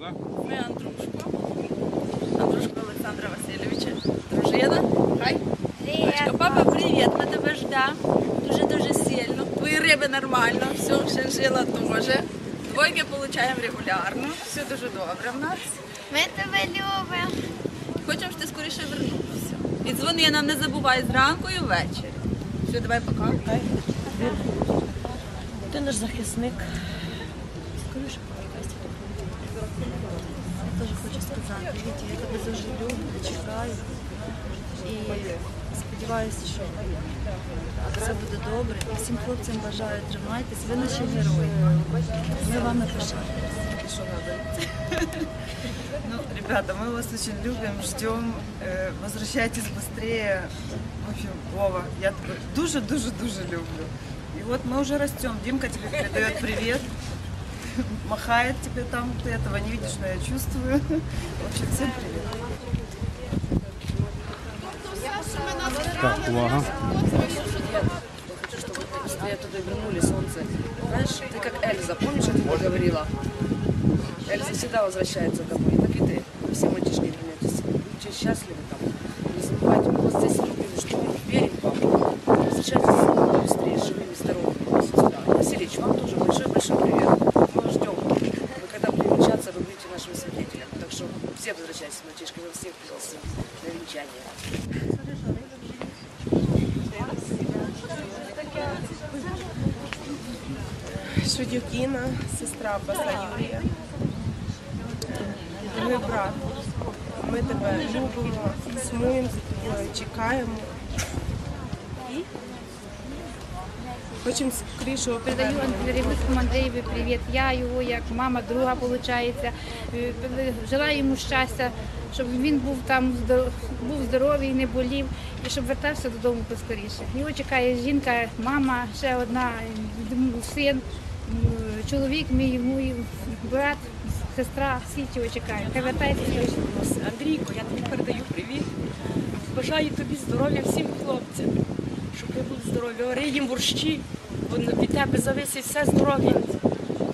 ваш, да? Ми Андрушко. Андрушко Олександра Васильовича. Дружина. Хай. Дочка, папа, привіт, ми тебе ждемо. Дуже-дуже сильно. Твої риби нормально, все, шиншила теж. Двойки получаємо регулярно. Все дуже добре в нас. Ми тебе любимо. Хочемо, щоб ти скоріше вернувся. І дзвони нам, не забувай зранку і ввечері. Все, давай пока. Ти наш захисник. Скоріше повертайся. Я теж хочу сказати, Віті, я тебе дуже люблю, чекаю. І сподіваюся, що все буде добре. І всім хлопцям бажаю тримайтесь. Ви наші герої. Ми вами пишаємося. Ну, ребята, мы вас очень любим, ждем. Э, Возвращайтесь быстрее. В общем, Вова, я тебя дуже-дуже-дуже люблю. И вот мы уже растем. Димка тебе передает привет. Махает тебе там. Ты этого не видишь, но я чувствую. В общем, всем привет. Так, увага. Быстрее туда вернули солнце. Знаешь, ты как Эльза, помнишь, я тебе говорила? Эльза всегда возвращается домой, так и ты. Все мальчишки вернетесь. Будьте счастливы там. Не забывайте, мы вас здесь любим, что мы верим вам. Возвращайтесь всех, пожалуйста, на венчание. Шудюкіна, сестра Баса Юрія. Ми брат. Ми тебе любимо, сумуємо за тобою, чекаємо. Хочемо скорішого Передаю повернення. Андреевскому привіт. Я його як мама, друга, виходить. Желаю йому щастя, щоб він був там був здоровий, не болів і щоб вертався додому поскоріше. Його чекає жінка, мама, ще одна, син, чоловік мій, мій брат, сестра, всі цього чекають. Хай вертається. Андрійко, я тобі передаю привіт. Бажаю тобі здоров'я всім хлопцям, щоб ви були здорові. Ори їм борщі, бо від тебе зависить все здоров'я.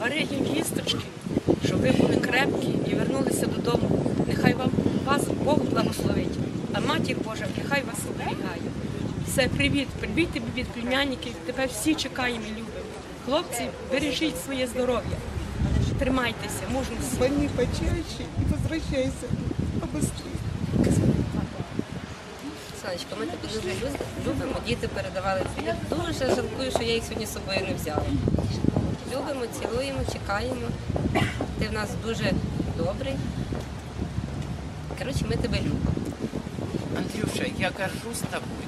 Ори їм їсточки, щоб ви були крепкі і вернулися додому. Нехай вам вас Бог благословить, а матір Божа нехай вас оберігає. Все, привіт, привіт тобі від племянників, тебе всі чекаємо і любимо. Хлопці, бережіть своє здоров'я. Тримайтеся, мужності. Звони почаще і возвращайся побыстрее. Сонечко, ми тебе дуже любимо, діти передавали привіт. Дуже жалкую, що я їх сьогодні з собою не взяла. Любимо, цілуємо, чекаємо. Ти в нас дуже добрий. Коротше, ми тебе любимо. Андрюша, я горжусь тобой.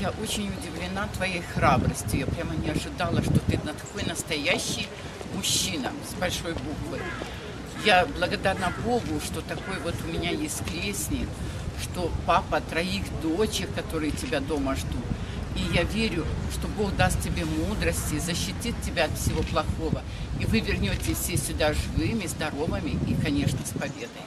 Я очень удивлена твоей храбростью. Я прямо не ожидала, что ты такой настоящий мужчина с большой буквы. Я благодарна Богу, что такой вот у меня есть крестник, что папа троих дочек, которые тебя дома ждут. И я верю, что Бог даст тебе мудрости, защитит тебя от всего плохого. И вы вернетесь все сюда живыми, здоровыми и, конечно, с победой.